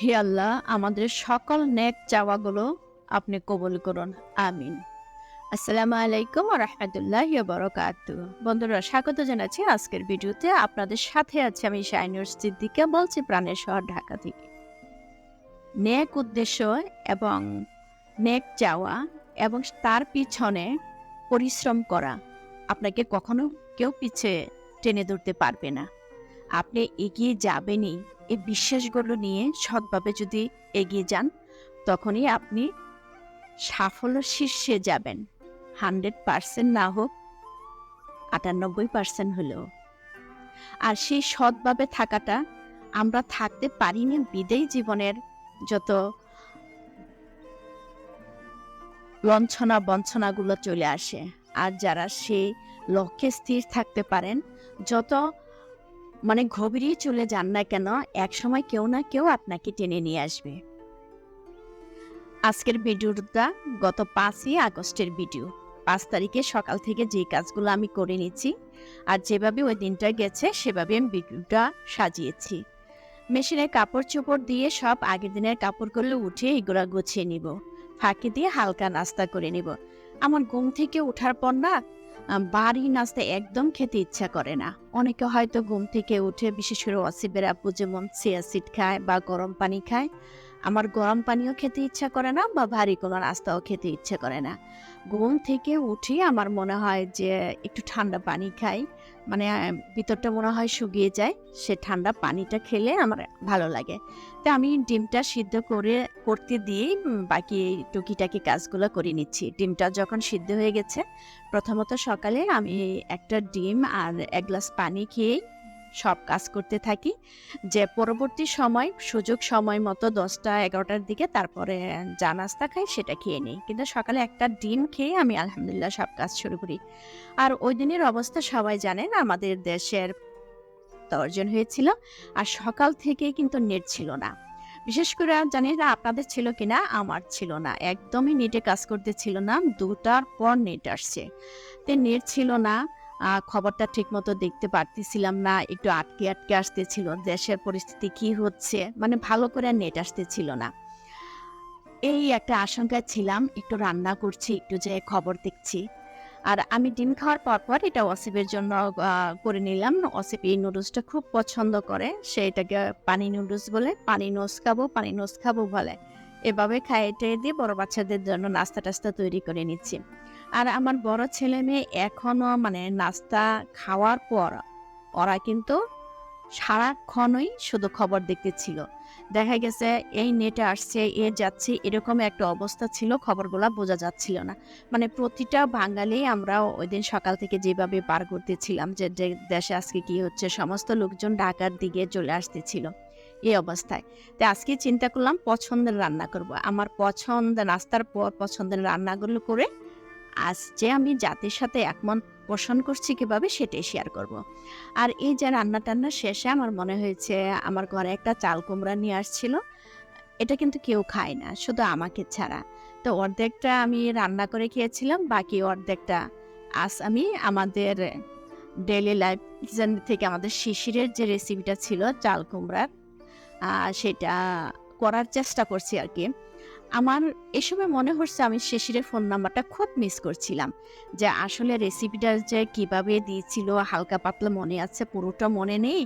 হে আল্লাহ, আমাদের সকল নেক চাওয়াগুলো আপনি কবুল করুন। আমিন। আসসালামু আলাইকুম রহমতুল্লাহ বরকাত বন্ধুরা, স্বাগত জানাচ্ছি আজকের ভিডিওতে। আপনাদের সাথে আছে আমি শাইনুর সিদ্দিকা, বলছি প্রাণের শহর ঢাকা থেকে। নেক উদ্দেশ্য এবং নেক চাওয়া এবং তার পিছনে পরিশ্রম করা আপনাকে কখনো কেউ পিছে টেনে ধরতে পারবে না। আপনি এগিয়ে যাবেনই। এই বিশ্বাসগুলো নিয়ে সৎভাবে যদি এগিয়ে যান, তখনই আপনি সাফল্য শীর্ষে যাবেন। হান্ড্রেড পার্সেন্ট না হোক, আটানব্বই পার্সেন্ট হলেও। আর সেই সৎভাবে থাকাটা আমরা থাকতে পারিনি বিদেই জীবনের যত লঞ্ছনা বঞ্চনাগুলো চলে আসে। আর যারা সেই লক্ষ্যে স্থির থাকতে পারেন, যত মানে গভীরে চলে যান না কেন এক সময় কেউ না কেউ আপনাকে টেনে নিয়ে আসবে। আজকের ভিডিওটা গত পাঁচই আগস্টের ভিডিও। পাঁচ তারিখে সকাল থেকে যে কাজগুলো আমি করে নিচ্ছি আর যেভাবে ওই দিনটা গেছে, সেভাবে আমি ভিডিওটা সাজিয়েছি। মেশিনে কাপড় চোপড় দিয়ে সব আগের দিনের কাপড়গুলো উঠে এগুলো গুছিয়ে নিব। ফাঁকি দিয়ে হালকা নাস্তা করে নিব। আমার ঘুম থেকে ওঠার পর না বাড়ি নাস্তা একদম খেতে ইচ্ছা করে না। অনেকে হয়তো ঘুম থেকে উঠে, বিশেষ করে অসিবের আপু যেমন সিয়াসিড খায় বা গরম পানি খায় আমার গরম পানিও খেতে ইচ্ছা করে না বা ভারী কোনো নাস্তাও খেতে ইচ্ছা করে না। ঘুম থেকে উঠে আমার মনে হয় যে একটু ঠান্ডা পানি খাই। মানে ভিতরটা মনে হয় শুকিয়ে যায়, সে ঠান্ডা পানিটা খেলে আমার ভালো লাগে। তো আমি ডিমটা সিদ্ধ করে, করতে দিয়েই বাকি টুকিটাকি কাজগুলো করে নিচ্ছি। ডিমটা যখন সিদ্ধ হয়ে গেছে, প্রথমত সকালে আমি একটা ডিম আর এক গ্লাস পানি খেয়ে সব কাজ করতে থাকি। যে পরবর্তী সময়, সুযোগ সময় মতো দশটা, এগারোটার দিকে তারপরে যা নাস্তা খাই সেটা খেয়ে নিই। কিন্তু সকালে একটা ডিম খেয়ে আমি আলহামদুলিল্লাহ সব কাজ শুরু করি। আর ওই দিনের অবস্থা সবাই জানেন, আমাদের দেশের অর্জন হয়েছিল আর সকাল থেকে কিন্তু নেট ছিল না। বিশেষ করে জানি না আপনাদের ছিল কিনা আমার ছিল না। একদমই নেটে কাজ করতে ছিল না। দুটার পর নেট আসছে। তে নেট ছিল না। খবরটা ঠিক মতো দেখতে পারতেছিলাম না। একটু আটকে আটকে আসতেছিল, দেশের পরিস্থিতি কি হচ্ছে? মানে ভালো করে নেট আসতেছিল না। এই একটা আশঙ্কায় ছিলাম, একটু রান্না করছি, একটু যে খবর দেখছি। আর আমি ডিম খাওয়ার পর পর এটা অসিবের জন্য করে নিলাম। অসিব এই নুডলসটা খুব পছন্দ করে। সে এটাকে পানি নুডলস বলে, পানি নোস খাব, পানি নোস খাব বলে। এভাবে খাইয়ে টেয়ে দিয়ে বড় বাচ্চাদের জন্য নাস্তা টাস্তা তৈরি করে নিচ্ছি। আর আমার বড় ছেলে মেয়ে এখনও মানে নাস্তা খাওয়ার পর ওরা কিন্তু সারাক্ষণই শুধু খবর দেখতেছিল। দেখা গেছে এই নেটে আসছে, এ যাচ্ছে, এরকম একটা অবস্থা ছিল, খবরগুলা বোঝা যাচ্ছিল না। মানে প্রতিটা বাঙালি আমরা ওই দিন সকাল থেকে যেভাবে পার করতেছিলাম যে- দেশে আজকে কি হচ্ছে, সমস্ত লোকজন ঢাকার দিকে চলে আসতেছিল। এই অবস্থায়। তো আজকে চিন্তা করলাম পছন্দের রান্না করব। আমার পছন্দ নাস্তার পর পছন্দের রান্নাগুলো করে আজ যে আমি জাতির সাথে একমন পোষণ করছি কীভাবে সেটাই শেয়ার করব। আর এই যে রান্না টান্না শেষে আমার মনে হয়েছে আমার ঘরে একটা চাল কুমড়া নিয়ে আসছিল। এটা কিন্তু কেউ খায় না, শুধু আমাকে ছাড়া। তো অর্ধেকটা আমি রান্না করে খেয়েছিলাম, বাকি অর্ধেকটা আজ আমি আমাদের ডেলি লাইফ থেকে আমাদের শিশিরের যে রেসিপিটা ছিল, চাল কুমড়ার সেটা করার চেষ্টা করছি আর কি। আমার এ সময় মনে হচ্ছে আমি শিশিরের ফোন নাম্বারটা খুব মিস করছিলাম, যে আসলে রেসিপিটা যে কীভাবে দিয়েছিল, হালকা পাতলা মনে আছে, পুরোটা মনে নেই,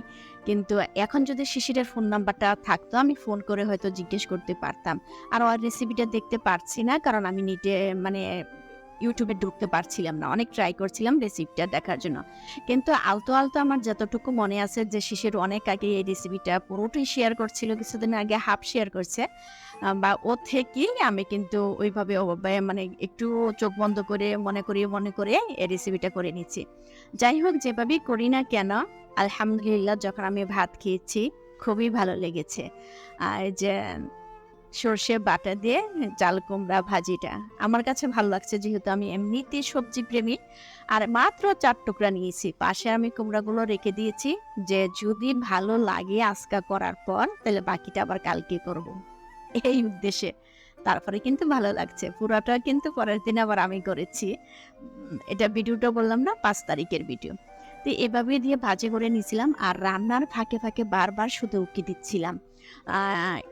কিন্তু এখন যদি শিশিরের ফোন নাম্বারটা থাকতো, আমি ফোন করে হয়তো জিজ্ঞেস করতে পারতাম। আর ওর রেসিপিটা দেখতে পারছি না, কারণ আমি নিটে মানে ইউটিউবে ঢুকতে পারছিলাম না। অনেক ট্রাই করছিলাম রেসিপিটা দেখার জন্য। কিন্তু আলতো আলতো আমার যতটুকু মনে আছে যে শিশির অনেক আগে এই রেসিপিটা পুরোটাই শেয়ার করছিল, কিছুদিন আগে হাফ শেয়ার করছে। বা ও থেকেই আমি কিন্তু ওইভাবে মানে একটু চোখ বন্ধ করে, মনে করিয়ে মনে করে এই রেসিপিটা করে নিচ্ছি। যাই হোক, যেভাবেই করি না কেন, আলহামদুলিল্লাহ যখন আমি ভাত খেয়েছি, খুবই ভালো লেগেছে। আর যে সর্ষে বাটা দিয়ে চাল কুমড়া ভাজিটা। আমার কাছে ভালো লাগছে যেহেতু আমি এমনিতে সবজি প্রেমী। আর মাত্র চার টুকরা নিয়েছি। পাশে আমি কুমড়াগুলো রেখে দিয়েছি। যে যদি ভালো লাগে আজকা করার পর, তাহলে বাকিটা আবার কালকে করব। এই উদ্দেশ্যে। তারপরে কিন্তু ভালো লাগছে। পুরাটা কিন্তু পরের দিন আবার আমি করেছি। এটা ভিডিওটা বললাম না, পাঁচ তারিখের ভিডিও। তো এভাবে দিয়ে ভাজি করে নিয়েছিলাম। আর রান্নার ফাঁকে ফাঁকে বারবার শুধু উকি দিচ্ছিলাম।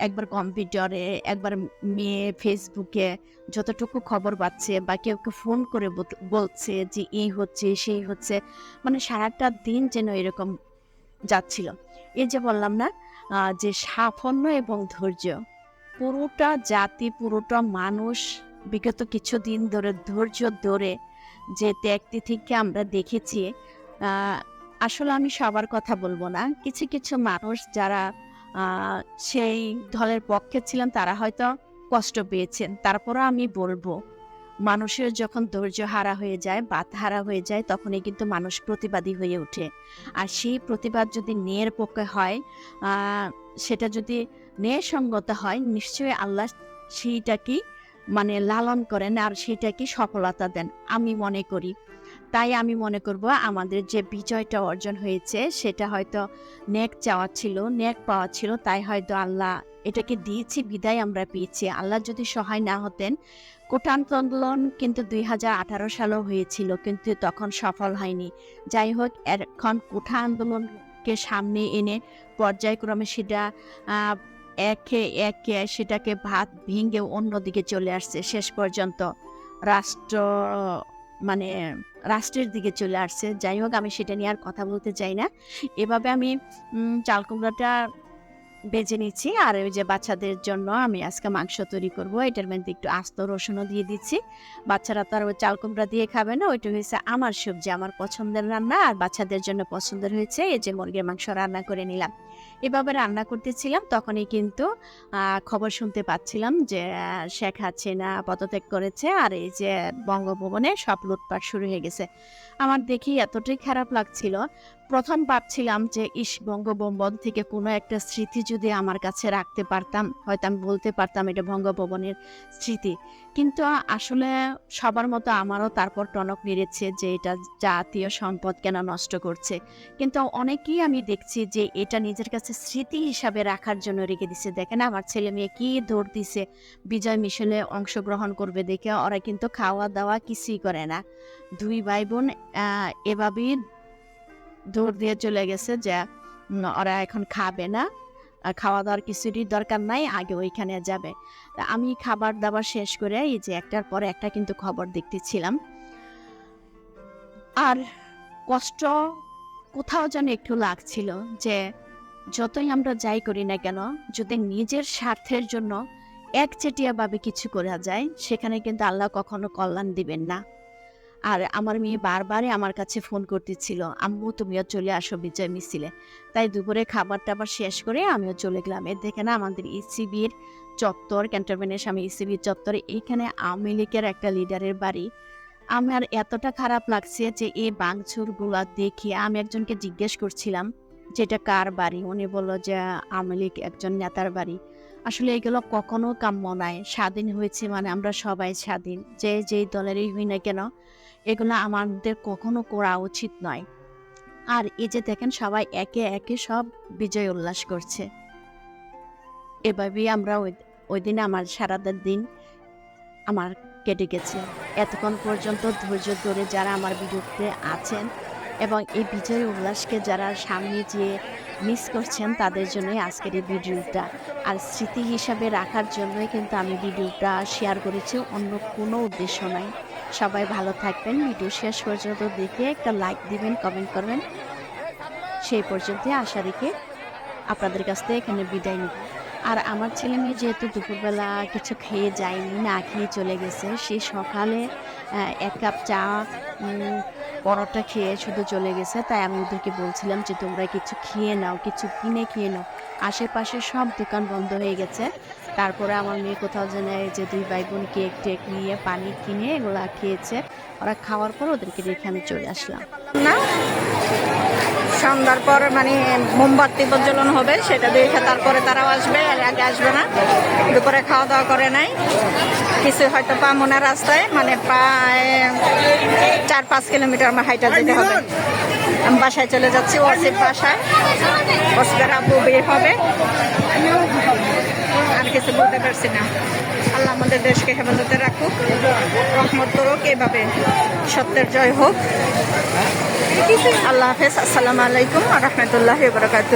একবার কম্পিউটারে, একবার মেয়ে ফেসবুকে যতটুকু খবর পাচ্ছে বা কেউ কেউ ফোন করে বলছে যে এই হচ্ছে, সেই হচ্ছে মানে সারাটা দিন যেন এরকম যাচ্ছিল। এই যে বললাম না যে সাফল্য এবং ধৈর্য, পুরোটা জাতি, পুরোটা মানুষ বিগত কিছুদিন ধরে, ধৈর্য ধরে যে ত্যাগ তিথিকে আমরা দেখেছি আসলে আমি সবার কথা বলব না। কিছু কিছু মানুষ যারা সেই দলের পক্ষে ছিলেন তারা হয়তো কষ্ট পেয়েছেন। তারপরও আমি বলব, মানুষের যখন ধৈর্য হারা হয়ে যায় বাত হারা হয়ে যায়, তখনই কিন্তু মানুষ প্রতিবাদী হয়ে ওঠে। আর সেই প্রতিবাদ যদি ন্যায়ের পক্ষে হয় সেটা যদি ন্যায়সঙ্গত হয়, নিশ্চয়ই আল্লাহ সেইটাকেই মানে লালন করেন আর সেটাকে সফলতা দেন। আমি মনে করি তাই আমি মনে করব আমাদের যে বিজয়টা অর্জন হয়েছে, সেটা হয়তো নেক চাওয়া ছিল, নেক পাওয়া ছিল, তাই হয়তো আল্লাহ এটাকে দিয়েছি, বিদায় আমরা পেয়েছি। আল্লাহ যদি সহায় না হতেন কোটান আন্দোলন কিন্তু দুই হাজার আঠারো সালেও হয়েছিল, কিন্তু তখন সফল হয়নি। যাই হোক, এখন কোঠা আন্দোলনকে সামনে এনে পর্যায়ক্রমে সেটা একে একে সেটাকে ভাত ভেঙে অন্যদিকে চলে আসছে। শেষ পর্যন্ত রাষ্ট্র মানে রাষ্ট্রের দিকে চলে আসছে। যাই হোক, আমি সেটা নিয়ে আর কথা বলতে চাই না। এভাবে আমি চাল কুমড়াটা বেজে নিচ্ছি। আর ওই যে বাচ্চাদের জন্য আমি আজকে মাংস তৈরি করব। এটার মধ্যে একটু আস্ত রসুনও দিয়ে দিচ্ছি। বাচ্চারা তো আর ওই চাল কুমড়া দিয়ে খাবে না। ওইটা হয়েছে আমার সবজি, আমার পছন্দের রান্না। আর বাচ্চাদের জন্য পছন্দের হয়েছে এই যে মুরগির মাংস রান্না করে নিলাম। এভাবে রান্না করতেছিলাম, তখনই কিন্তু খবর শুনতে পাচ্ছিলাম যে শেখ হাসিনা পদত্যাগ করেছে আর এই যে বঙ্গভবনে সব লুটপাট শুরু হয়ে গেছে। আমার দেখি এতটাই খারাপ লাগছিল। প্রথম ভাবছিলাম যে, ইস, বঙ্গভবন থেকে কোনো একটা স্মৃতি যদি আমার কাছে রাখতে পারতাম, হয়তো আমি বলতে পারতাম এটা বঙ্গভবনের স্মৃতি। কিন্তু আসলে সবার মতো আমারও তারপর টনক নেড়েছে যে, এটা জাতীয় সম্পদ কেন নষ্ট করছে। কিন্তু অনেকেই আমি দেখছি যে, এটা নিজের কাছে স্মৃতি হিসাবে রাখার জন্য রেখে দিছে। দেখেন আমার ছেলে মেয়ে কি দৌড় দিছে। বিজয় মিশনে অংশগ্রহণ করবে দেখে ওরা কিন্তু খাওয়া দাওয়া কিছুই করে না। দুই ভাই বোন এভাবেই দৌড় দিয়ে চলে গেছে যে ওরা এখন খাবে না। খাওয়া দাওয়ার কিছুরই দরকার নাই, আগে ওইখানে যাবে। আমি খাবার দাবার শেষ করে এই যে একটার পর একটা কিন্তু খবর দেখতেছিলাম। আর কষ্ট কোথাও যেন একটু লাগছিল যে যতই আমরা যাই করি না কেন, যদি নিজের স্বার্থের জন্য একচেটিয়াভাবে কিছু করা যায়, সেখানে কিন্তু আল্লাহ কখনো কল্যাণ দিবেন না। আর আমার মেয়ে বারবারই আমার কাছে ফোন করতেছিল, আম্মু, তুমিও চলে আসো বিজয় মিছিলে। তাই দুপুরে খাবার টাবার শেষ করে আমিও চলে গেলাম। এর দেখে না আমাদের ইসিবির চত্বর, ক্যান্টনমেন্টের সামনে ইসিবির চত্বরে এইখানে আওয়ামী লীগের একটা লিডারের বাড়ি। আমার এতটা খারাপ লাগছে যে এই বাংচুরগুলা দেখে আমি একজনকে জিজ্ঞেস করছিলাম যে এটা কার বাড়ি? উনি বলল যে, আওয়ামী লীগ একজন নেতার বাড়ি। আসলে এগুলো কখনো কাম্য নয়। স্বাধীন হয়েছে মানে আমরা সবাই স্বাধীন। যে, যেই দলেরই হই না কেন, এগুলো আমাদের কখনো করা উচিত নয়। আর এই যে দেখেন, সবাই একে একে সব বিজয় উল্লাস করছে। এভাবেই আমরা ওই ওই দিন আমার সারাটা দিন আমার কেটে গেছে। এতক্ষণ পর্যন্ত ধৈর্য ধরে যারা আমার বিরুদ্ধে আছেন এবং এই বিজয় উল্লাসকে যারা সামনে যেয়ে মিস করছেন, তাদের জন্যই আজকের এই ভিডিওটা। আর স্মৃতি হিসাবে রাখার জন্যই কিন্তু আমি ভিডিওটা শেয়ার করেছি, অন্য কোনো উদ্দেশ্য নাই। সবাই ভালো থাকবেন, ভিডিও শেষ পর্যন্ত দেখে একটা লাইক দিবেন কমেন্ট করবেন। সেই পর্যন্ত আশা রেখে আপনাদের কাছ থেকে এখানে বিদায় নিব। আর আমার ছেলে মেয়ে যেহেতু দুপুরবেলা কিছু খেয়ে যায়নি, না খেয়ে চলে গেছে, সে সকালে এক কাপ চা পরোটা খেয়ে শুধু চলে গেছে, তাই আমি ওদেরকে বলছিলাম যে তোমরা কিছু খেয়ে নাও, কিছু কিনে খেয়ে নাও। আশেপাশে সব দোকান বন্ধ হয়ে গেছে। তারপরে আমার মেয়ে কোথাও এই যে দুই ভাই বোন কেক টেক নিয়ে পানি কিনে এগুলা খেয়েছে। ওরা খাওয়ার পর ওদেরকে রেখে আমি চলে আসলাম। না? সন্ধ্যার পর মানে মোমবাতি প্রজ্বলন হবে, সেটা দেখে তারপরে তারাও আসবে, আর আগে আসবে না। দুপুরে খাওয়া দাওয়া করে নাই। কিছু হয়তো পা মনে রাস্তায় মানে প্রায় চার পাঁচ কিলোমিটার আমার হাইটা যেতে হবে। আমি বাসায় চলে যাচ্ছি ওয়াসিফ বাসায়। ওসিফের আব্বু বের হবে। আর কিছু বলতে পারছি না। আল্লাহ আমাদের দেশকে হেফাজতে রাখুক, রহমত করুক, এভাবে সত্যের জয় হোক। আল্লাহ হাফেজ, আসসালামু আলাইকুম রহমতুল্লাহ বরকাত